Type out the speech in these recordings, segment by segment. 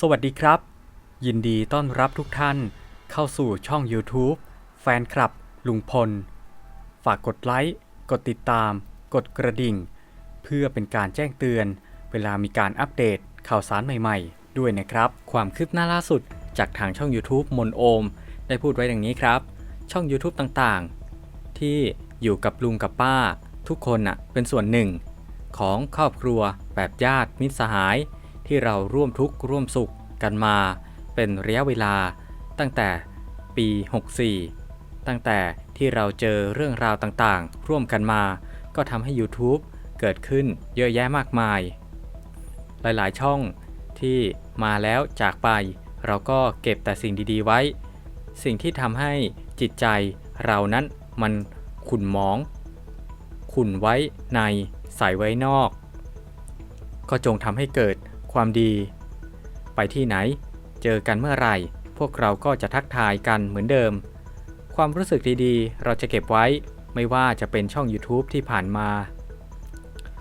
สวัสดีครับ ยินดีต้อนรับทุกท่านเข้าสู่ช่อง YouTube แฟนคลับ ลุงพล ฝากกดไลค์ กดติดตาม กดกระดิ่ง เพื่อเป็นการแจ้งเตือน เวลามีการอัปเดตข่าวสารใหม่ๆ ด้วยนะครับ ความคืบหน้าล่าสุดจากทางช่อง YouTube มนโอม ได้พูดไว้ดังนี้ครับ ช่อง YouTube ต่างๆ ที่อยู่กับลุงกับป้า ทุกคนน่ะเป็นส่วนหนึ่ง ของครอบครัวแบบญาติมิตรสหาย ที่เราร่วมทุกข์ร่วมสุขกันมา เป็นระยะเวลา ตั้งแต่ปี 64 ตั้งแต่ที่เราเจอเรื่องราวต่างๆ ร่วมกันมา ก็ทำให้ YouTube เกิดขึ้นเยอะแยะมากมาย หลายๆ ช่องที่มาแล้วจากไป เราก็เก็บแต่สิ่งดีๆไว้ สิ่งที่ทำให้จิตใจเรานั้นมันขุ่นหมอง ขุ่นไว้ในใส่ไว้นอก ก็จงทำให้เกิด ความดี ไปที่ไหน เจอกันเมื่อไหร่ พวกเราก็จะทักทายกันเหมือนเดิม ความรู้สึกดีๆ เราจะเก็บไว้ ไม่ว่าจะเป็นช่อง YouTube ที่ผ่านมา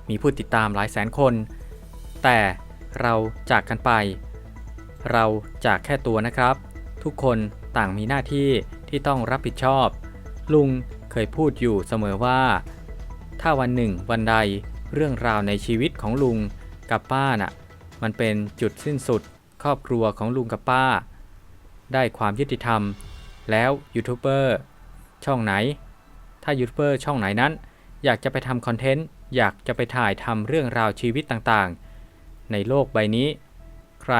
มีผู้ติดตามหลายแสนคน แต่เราจากกันไป เราจากแค่ตัวนะครับ ทุกคนต่างมีหน้าที่ที่ต้องรับผิดชอบ ลุงเคยพูดอยู่เสมอว่า ถ้าวันหนึ่งวันใดเรื่องราวในชีวิตของลุงกับป้าน่ะ มันเป็นจุดสิ้นสุดครอบครัวของลุงกับป้า ได้ความยุติธรรม แล้วยูทูบเบอร์ช่องไหน ถ้ายูทูบเบอร์ช่องไหนนั้น อยากจะไปทำคอนเทนต์อยากจะไปถ่ายทำเรื่องราวชีวิตต่างๆ ในโลกใบนี้ ใคร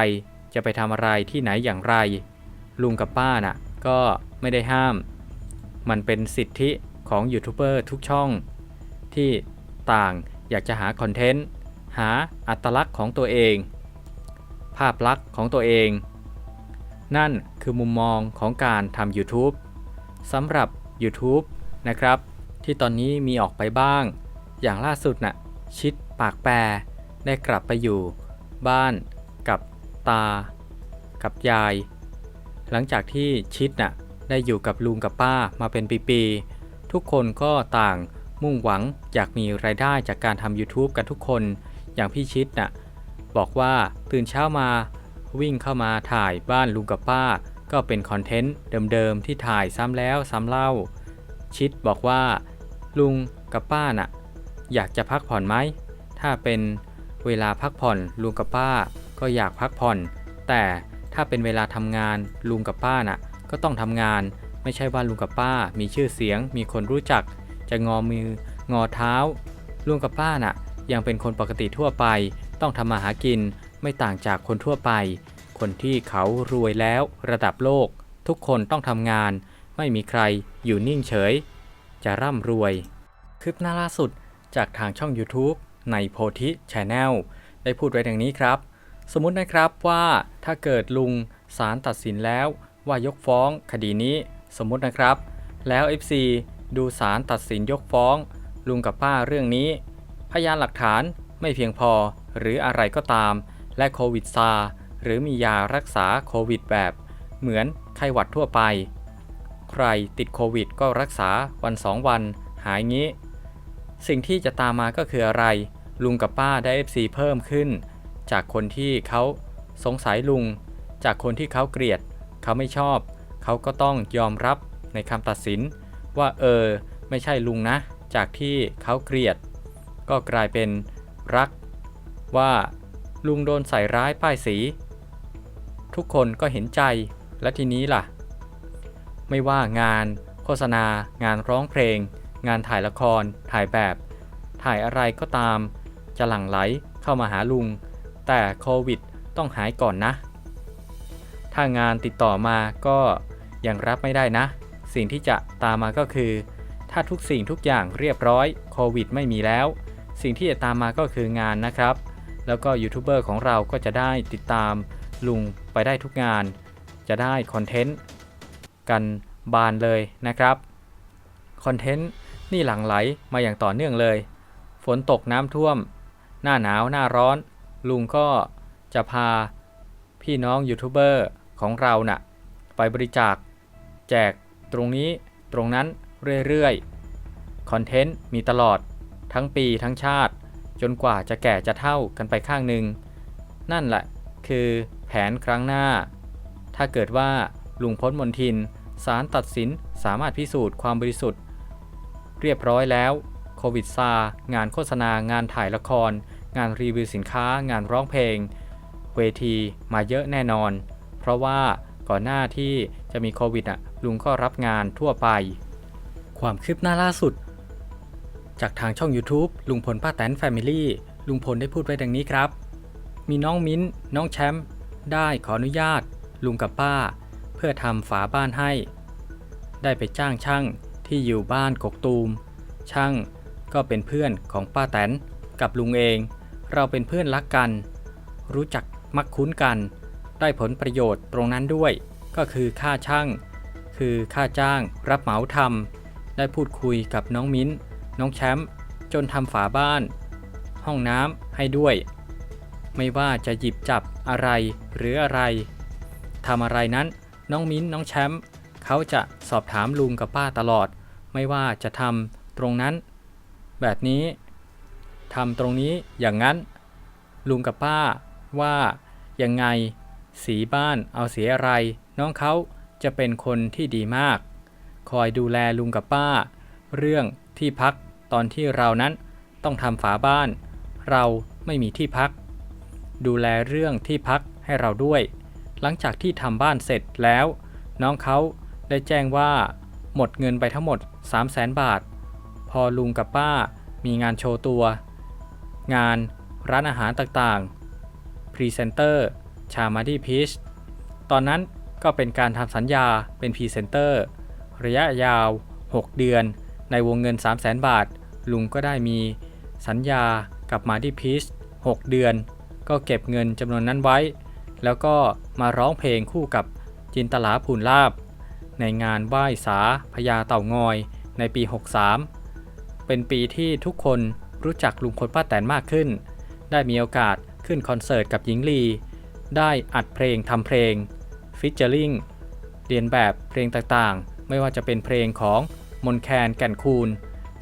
จะไปทำอะไรที่ไหนอย่างไร ลุงกับป้าน่ะก็ไม่ได้ห้าม มันเป็นสิทธิของยูทูบเบอร์ทุกช่อง ที่ต่างอยากจะหาคอนเทนต์ หาอัตลักษณ์ของตัวเอง ภาพลักษณ์ของตัวเอง นั่นคือมุมมองของการทำ YouTube สำหรับ YouTube นะครับ ที่ตอนนี้มีออกไปบ้าง อย่างล่าสุดน่ะชิดปากแปรได้กลับไปอยู่ บ้านกับตา กับยาย หลังจากที่ชิดน่ะได้อยู่กับลุงกับป้ามาเป็นปีๆทุกคนก็ต่างมุ่งหวังอยากมีรายได้จากการทำ YouTube กันทุกคน อย่างพี่ชิดน่ะบอกว่าตื่นเช้ามาวิ่งเข้ามาถ่ายบ้านลุงกับป้า ก็เป็นคอนเทนต์เดิมๆที่ถ่ายซ้ำแล้วซ้ำเล่า ชิดบอกว่า ลุงกับป้าน่ะ อยากจะพักผ่อนไหมถ้าเป็นเวลาพักผ่อนลุงกับป้า ก็อยากพักผ่อน แต่ถ้าเป็นเวลาทำงานลุงกับป้าน่ะ ก็ต้องทำงาน ไม่ใช่ว่าลุงกับป้า มีชื่อเสียง มีคนรู้จัก จะงอมืองอเท้าลุงกับป้าน่ะ ยังเป็นคนปกติทั่วไป ต้องทำมาหากินไม่ต่างจากคนทั่วไป คนที่เขารวยแล้วระดับโลก ทุกคนต้องทำงาน ไม่มีใครอยู่นิ่งเฉย จะร่ำรวย คลิปหน้าล่าสุดจากทางช่อง YouTube ในโพธิชแนลได้พูดไว้ดังนี้ครับ สมมุตินะครับว่าถ้าเกิดลุงศาลตัดสินแล้วว่ายกฟ้องคดีนี้สมมุตินะครับ แล้ว FC ดูศาลตัดสินยกฟ้อง ลุงกับป้าเรื่องนี้ พยานหลักฐานไม่เพียงพอหรืออะไรก็ตาม และโควิดซาหรือมียารักษาโควิดแบบ เหมือนไข้หวัดทั่วไป ใครติดโควิดก็รักษาวันสองวัน หายงี้ สิ่งที่จะตามมาก็คืออะไร ลุงกับป้าได้ FC เพิ่มขึ้น จากคนที่เขาสงสัยลุง จากคนที่เขาเกลียด เขาไม่ชอบ เขาก็ต้องยอมรับในคำตัดสิน ว่าเออ ไม่ใช่ลุงนะ จากที่เขาเกลียด ก็กลายเป็นรักว่าลุงโดนใส่ร้ายป้ายสี ทุกคนก็เห็นใจและทีนี้ล่ะ ไม่ว่างานโฆษณา งานร้องเพลง งานถ่ายละคร ถ่ายแบบ ถ่ายอะไรก็ตาม จะหลั่งไหลเข้ามาหาลุง แต่โควิดต้องหายก่อนนะ ถ้างานติดต่อมาก็ยังรับไม่ได้นะ สิ่งที่จะตามมาก็คือ ถ้าทุกสิ่งทุกอย่างเรียบร้อย โควิดไม่มีแล้ว สิ่งที่จะตามมาก็คืองานนะครับ แล้วก็ยูทูบเบอร์ของเราก็จะได้ติดตามลุงไปได้ทุกงาน จะได้คอนเทนต์กันบานเลยนะครับคอนเทนต์นี่หลั่งไหลมาอย่างต่อเนื่องเลย ฝนตกน้ำท่วม หน้าหนาวหน้าร้อน ลุงก็จะพาพี่น้องยูทูบเบอร์ของเราน่ะไปบริจาค แจกตรงนี้ตรงนั้นเรื่อยๆ คอนเทนต์มีตลอด ทั้งปีทั้งชาติ จนกว่าจะแก่จะเท่ากันไปข้างหนึ่ง นั่นแหละคือแผนครั้งหน้า ถ้าเกิดว่าลุงพ้นมนทินศาลตัดสินสามารถพิสูจน์ความบริสุทธิ์ เรียบร้อยแล้วโควิดซา งานโฆษณางานถ่ายละคร งานรีวิวสินค้า งานร้องเพลง เวทีมาเยอะแน่นอน เพราะว่าก่อนหน้าที่จะมีโควิดอะลุงก็รับงานทั่วไป ความคืบหน้าล่าสุด จากทางช่อง YouTube ลุงพลป้าแตนแฟมิลี่ลุงพลได้พูดไว้ดังนี้ครับ มีน้องมิ้น น้องแชมป์ได้ขออนุญาต ลุงกับป้า เพื่อทำฝาบ้านให้ ได้ไปจ้างช่างที่อยู่บ้านกกตูม ช่างก็เป็นเพื่อนของป้าแตนกับลุงเอง เราเป็นเพื่อนรักกัน รู้จักมักคุ้นกัน ได้ผลประโยชน์ตรงนั้นด้วย ก็คือค่าช่าง คือค่าจ้างรับเหมาทำได้พูดคุยกับน้องมิ้น น้องแชมป์จนทำฝาบ้าน ห้องน้ำให้ด้วย ไม่ว่าจะหยิบจับอะไรหรืออะไรทำอะไรนั้นน้องมิ้นน้องแชมป์เขาจะสอบถามลุงกับป้าตลอด ไม่ว่าจะทำตรงนั้น แบบนี้ทำตรงนี้อย่างนั้น ลุงกับป้าว่ายังไง สีบ้านเอาสีอะไร น้องเขาจะเป็นคนที่ดีมาก คอยดูแลลุงกับป้า เรื่องที่พัก ตอนที่เรานั้นต้องทำฝาบ้าน เราไม่มีที่พัก ดูแลเรื่องที่พักให้เราด้วย หลังจากที่ทำบ้านเสร็จแล้ว น้องเขาได้แจ้งว่า หมดเงินไปทั้งหมด 3 0 0แสนบาท พอลุงกับป้ามีงานโชว์ตัว งานร้านอาหารต่างๆ พรีเซนเตอร์ ชามาดีพีช ตอนนั้นก็เป็นการทำสัญญาเป็นพรีเซนเตอร์ ระยะยาว 6 เดือน ในวงเงิน 3 0 0แสนบาท ลุงก็ได้มีสัญญากับมาดีพีช6 เดือน ก็เก็บเงินจำนวนนั้นไว้ แล้วก็มาร้องเพลงคู่กับจินตลาภูลลาบ ในงานไหว้สาพญาเต่างอยในปี 63 เป็นปีที่ทุกคนรู้จักลุงพลป้าแตนมากขึ้น ได้มีโอกาสขึ้นคอนเสิร์ตกับหญิงลี ได้อัดเพลงทำเพลงฟิชเจอร์ลิงเรียนแบบเพลงต่างๆ ไม่ว่าจะเป็นเพลงของ มนแคนแก่นคูณ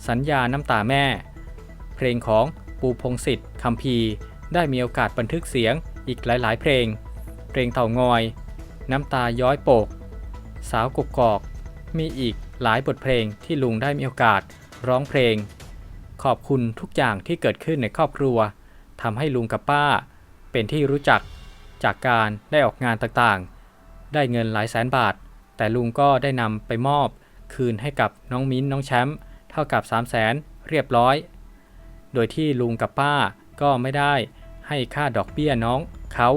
สัญญาน้ำตาแม่ เพลงของปูพงศิษฐ์คำพีได้มีโอกาสบันทึกเสียงอีกหลาย ๆ เพลง เพลงเต่างอย น้ำตาย้อยโปก สาวกกกอก มีอีกหลายบทเพลงที่ลุงได้มีโอกาสร้องเพลง ขอบคุณทุกอย่างที่เกิดขึ้นในครอบครัวทำให้ลุงกับป้า เป็นที่รู้จักจากการได้ออกงานต่างๆ ได้เงินหลายแสนบาท แต่ลุงก็ได้นำไปมอบ คืนให้กับน้องมิ้นน้องแชมป์เท่ากับ 3 0 0แสนเรียบร้อย โดยที่ลุงกับป้าก็ไม่ได้ให้ค่าดอกเบี้ยน้องเขา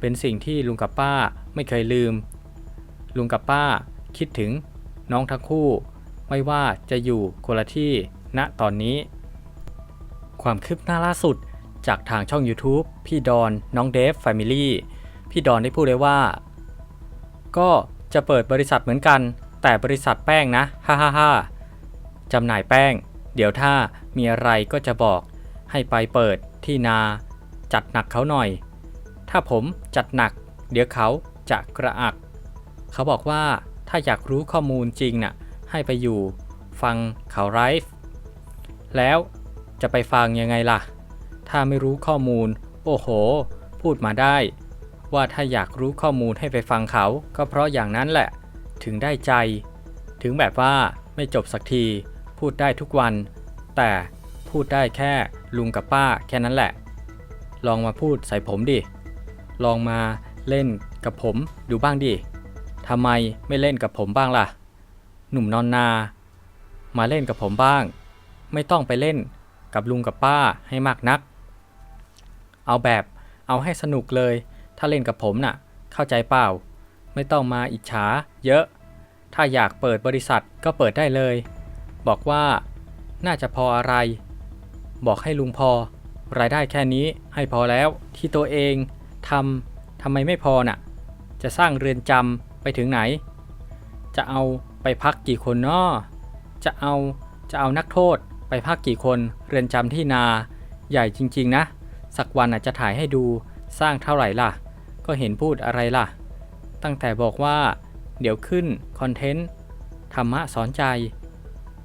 เป็นสิ่งที่ลุงกับป้าไม่เคยลืม ลุงกับป้าคิดถึงน้องทั้งคู่ ไม่ว่าจะอยู่คนละที่ณตอนนี้ ความคืบหน้าล่าสุดจากทางช่อง YouTube พี่ดอนน้องเดฟแฟมิลี่พี่ดอนได้พูดเลยว่า ก็จะเปิดบริษัทเหมือนกัน แต่บริษัทแป้งนะ ฮ่าฮ่าฮ่าจำหน่ายแป้ง เดี๋ยวถ้ามีอะไรก็จะบอก ให้ไปเปิดที่นา จัดหนักเขาหน่อย ถ้าผมจัดหนัก เดี๋ยวเขาจะกระอัก เขาบอกว่าถ้าอยากรู้ข้อมูลจริงน่ะ ให้ไปอยู่ฟังเขาไลฟ์แล้วจะไปฟังยังไงล่ะ ถ้าไม่รู้ข้อมูล โอ้โห พูดมาได้ ว่าถ้าอยากรู้ข้อมูลให้ไปฟังเขา ก็เพราะอย่างนั้นแหละ ถึงได้ใจ ถึงแบบว่าไม่จบสักที พูดได้ทุกวัน แต่พูดได้แค่ลุงกับป้าแค่นั้นแหละ ลองมาพูดใส่ผมดิ ลองมาเล่นกับผมดูบ้างดิทำไมไม่เล่นกับผมบ้างล่ะ หนุ่มนอนนา มาเล่นกับผมบ้าง ไม่ต้องไปเล่นกับลุงกับป้าให้มากนัก เอาแบบเอาให้สนุกเลย ถ้าเล่นกับผมน่ะ เข้าใจเปล่า ไม่ต้องมาอิจฉาเยอะ ถ้าอยากเปิดบริษัทก็เปิดได้เลย บอกว่า น่าจะพออะไร บอกให้ลุงพอ รายได้แค่นี้ให้พอแล้วที่ตัวเองทำทำไมไม่พอน่ะ จะสร้างเรือนจำไปถึงไหน จะเอาไปพักกี่คนนาะจะเอาจะเอานักโทษไปพักกี่คนเรือนจำที่นาใหญ่จริง ๆ นะ สักวันอาจจะถ่ายให้ดูสร้างเท่าไหร่ล่ะ ก็เห็นพูดอะไรล่ะ ตั้งแต่บอกว่า เดี๋ยวขึ้น คอนเทนต์ ธรรมะสอนใจ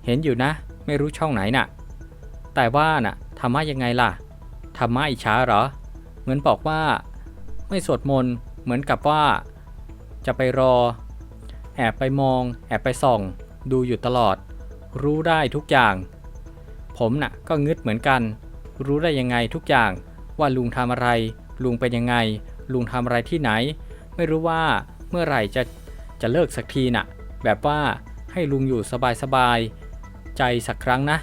เห็นอยู่นะ ไม่รู้ช่องไหนน่ะ แต่ว่าน่ะธรรมะยังไงล่ะ ธรรมะอิจฉาเหรอ เหมือนบอกว่า ไม่สวดมนต์ เหมือนกับว่า จะไปรอ แอบไปมอง แอบไปส่อง ดูอยู่ตลอด รู้ได้ทุกอย่าง ผมน่ะก็งึดเหมือนกัน รู้ได้ยังไงทุกอย่าง ว่าลุงทำอะไร ลุงเป็นยังไง ลุงทำอะไรที่ไหน ไม่รู้ว่าเมื่อไหร่จะ จะเลิกสักทีน่ะ แบบว่าให้ลุงอยู่สบายๆ ใจสักครั้งนะ